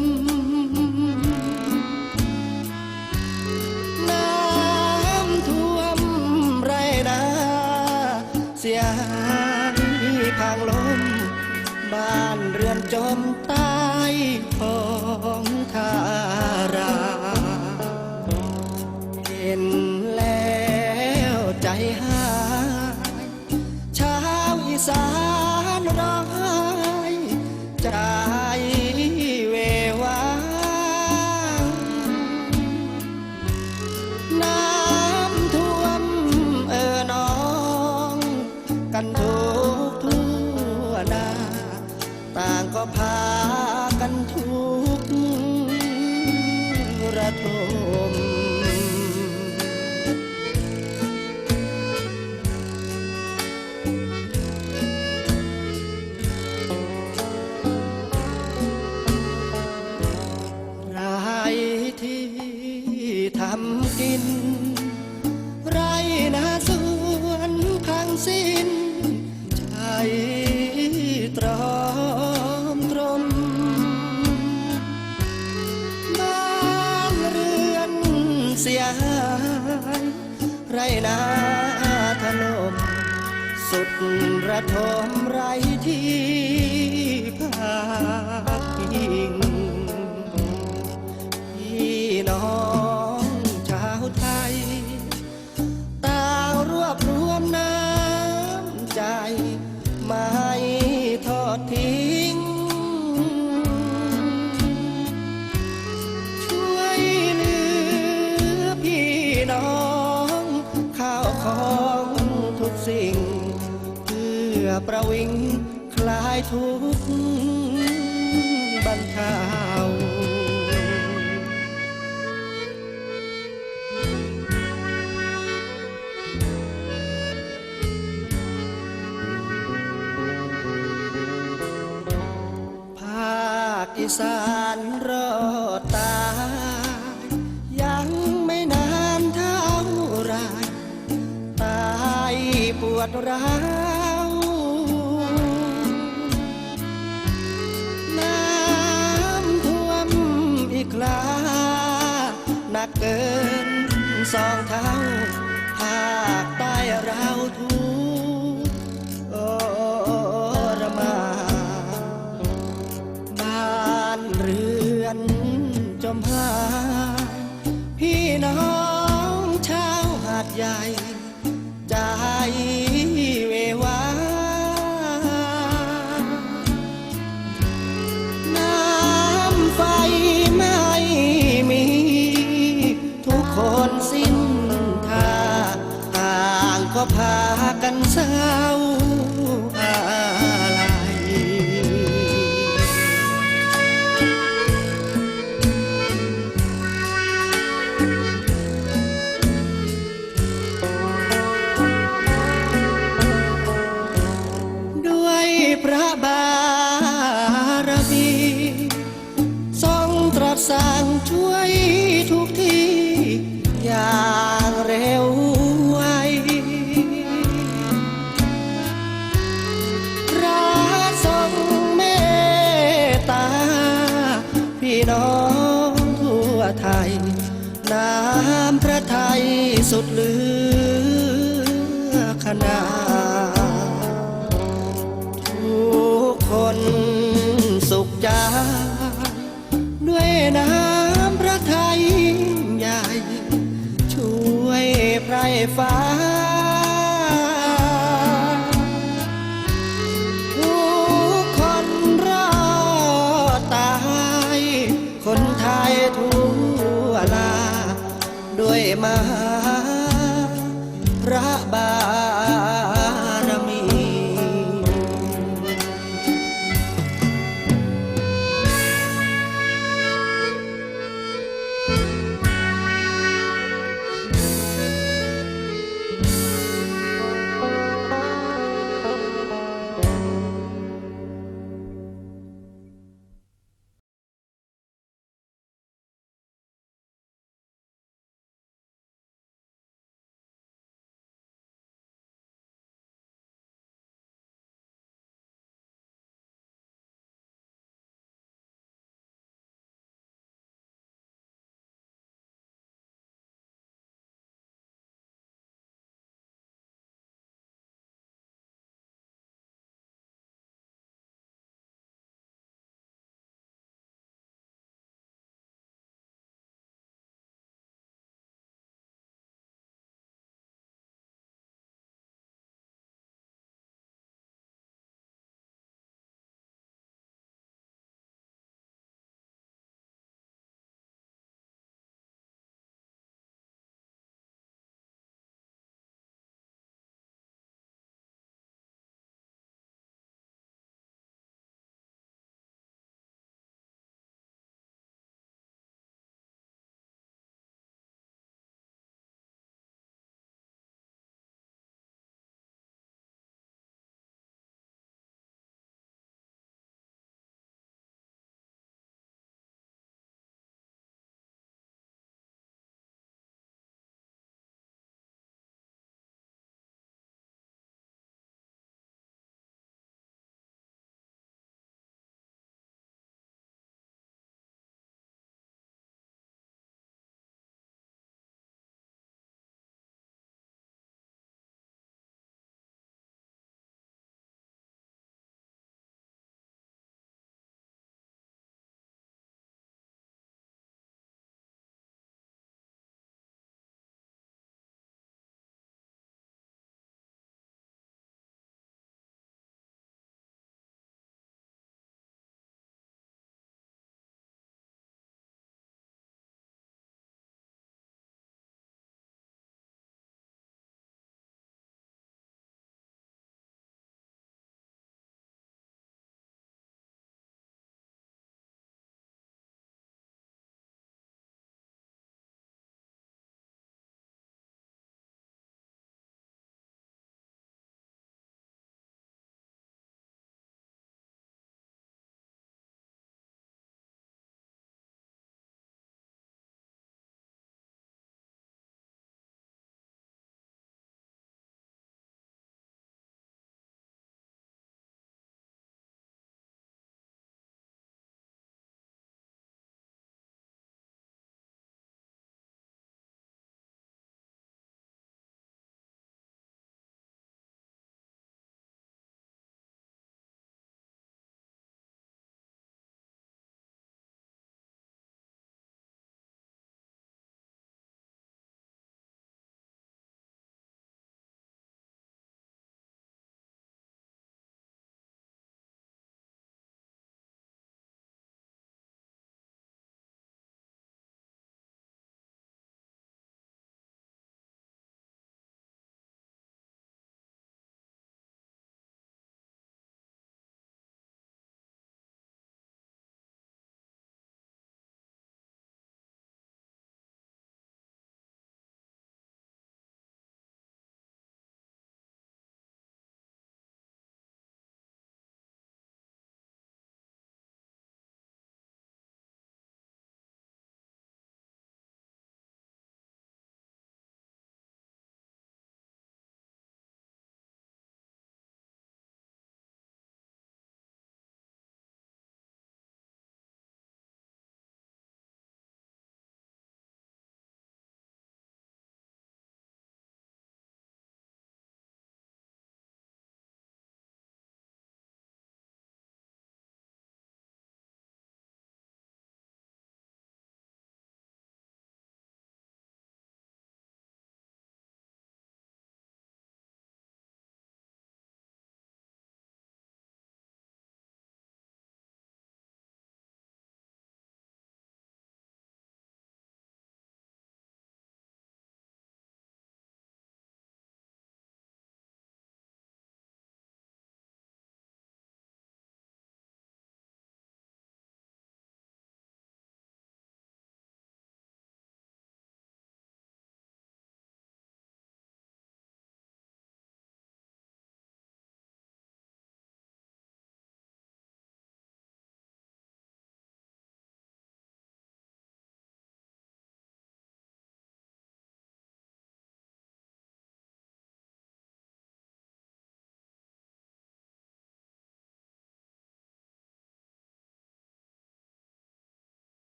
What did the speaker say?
ม น้ำท่วมไรนาเสียหายพังลม บ้านเรือนจมใต้ขอ ก็พากันทุกระทมไรที่ทำกิน ไรนาสวนพังสิ้ สุดระทมไรที่พักพิงพี่น้องชาวไทยต่างรวบรวมน้ำใจไม่ทอดทิ้ง ประวิงคลายทุกข์บรรเทาภาคอีสานรอตายยังไม่นานเท่าไรตายปวดร้าวักเกินสองเท้าภาคใต้เราทุกโอรมาบ้านเรือนจมหาย พากันเศร้าอ พี่น้องทั่วไทย น้ำพระไทยสุดเหลือขนาทุกคนสุขใจด้วยน้ำพระทัยใหญ่ ช่วยไพรฟ้า my heart.